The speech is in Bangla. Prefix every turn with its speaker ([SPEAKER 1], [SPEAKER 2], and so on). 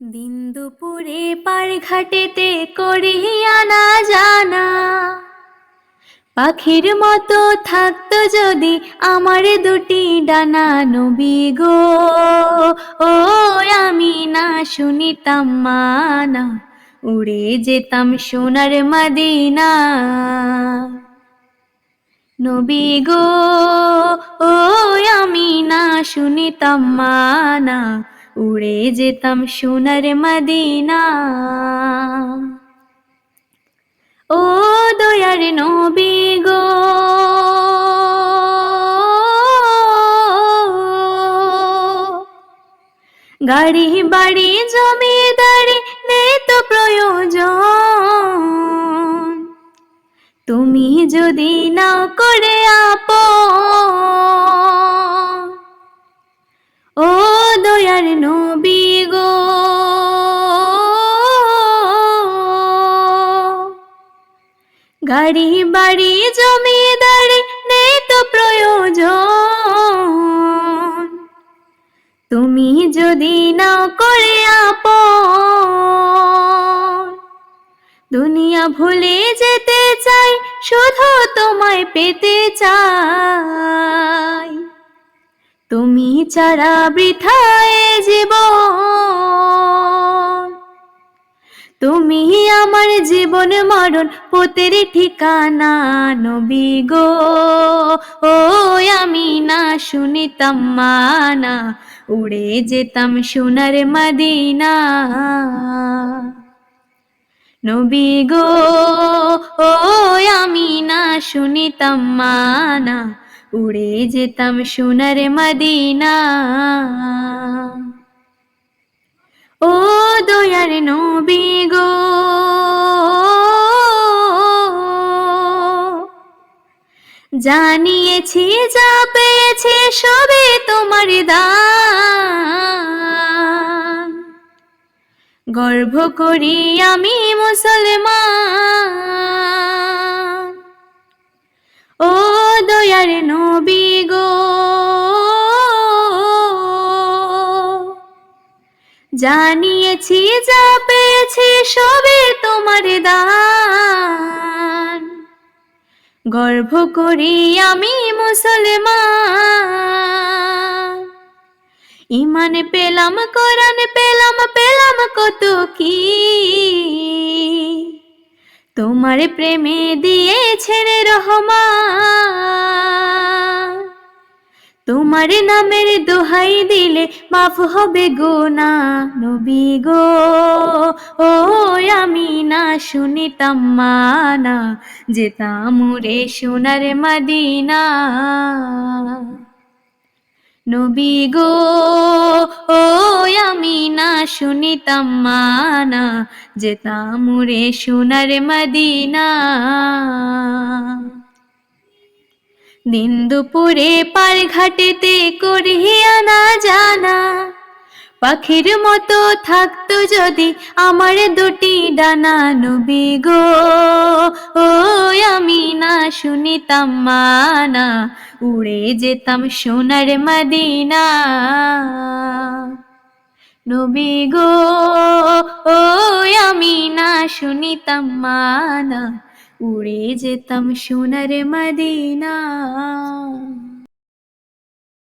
[SPEAKER 1] দিন দুপুরে পার ঘাটেতে করিয়া না জানা। পাখির মতো থাকতো যদি আমার দুটি ডানা নবী গো। ও, আমি না শুনিতাম মানা, উড়ে যেতাম সোনার মদিনা। নবী গো, ও, আমি না শুনিতাম মানা উড়ে যেতাম সোনার মদিনা। ও দয়ার নবী গো, গাড়ি, বাড়ি, জমিদারি নেই তো প্রয়োজন। তুমি যদি না করে আপ দয়ার নবী গো। গাড়ি, বাড়ি, জমিদারি নেই তো প্রয়োজন। তুমি যদি না করে আপ দুনিয়া ভুলে যেতে চাই, শুধু তোমায় পেতে চাই। তুমি ছাড়া বৃথায় জীবন। তুমি আমার জীবন মরণ পোতের ঠিকানা নবী গো। ও, আমি না শুনিতাম মানা, উড়ে যেতাম সোনার মদিনা। নবী গো, ও, আমি না শুনিতাম মানা উড়ে যেতাম সোনার মদিনা। ও দয়ার নবী গো, জানিয়েছি, যা পেয়েছি সবে তোমার দান। গর্ভ করি আমি মুসলমান। নবী গো। জানিয়েছি, যা পেয়েছি সবে তোমার দান। গর্ভ করি আমি মুসলমান। ইমান পেলাম, কোরআন পেলাম পেলাম কত কি। তোমার প্রেমে দিয়েছেন রহমান। তোমার নামের দোহাই দিলে মাফ হবে গো না নবী গো। ও, আমি না শুনিতাম মানা, যেতাম রে সোনার মদিনা। নবী গো শুনিতাম মানা যেতাম রে সোনার মদিনা। দিন দুপুরে পার ঘাটেতে করিয়া না জানা, পাখির মতো থাকতো যদি আমার দুটি ডানা নবী গো। ও, আমি না শুনিতাম মানা, উড়ে যেতাম সোনার মদিনা। নবী গো ও আমি না শুনিতাম মানা উড়ে যেতাম সোনার মদিনা।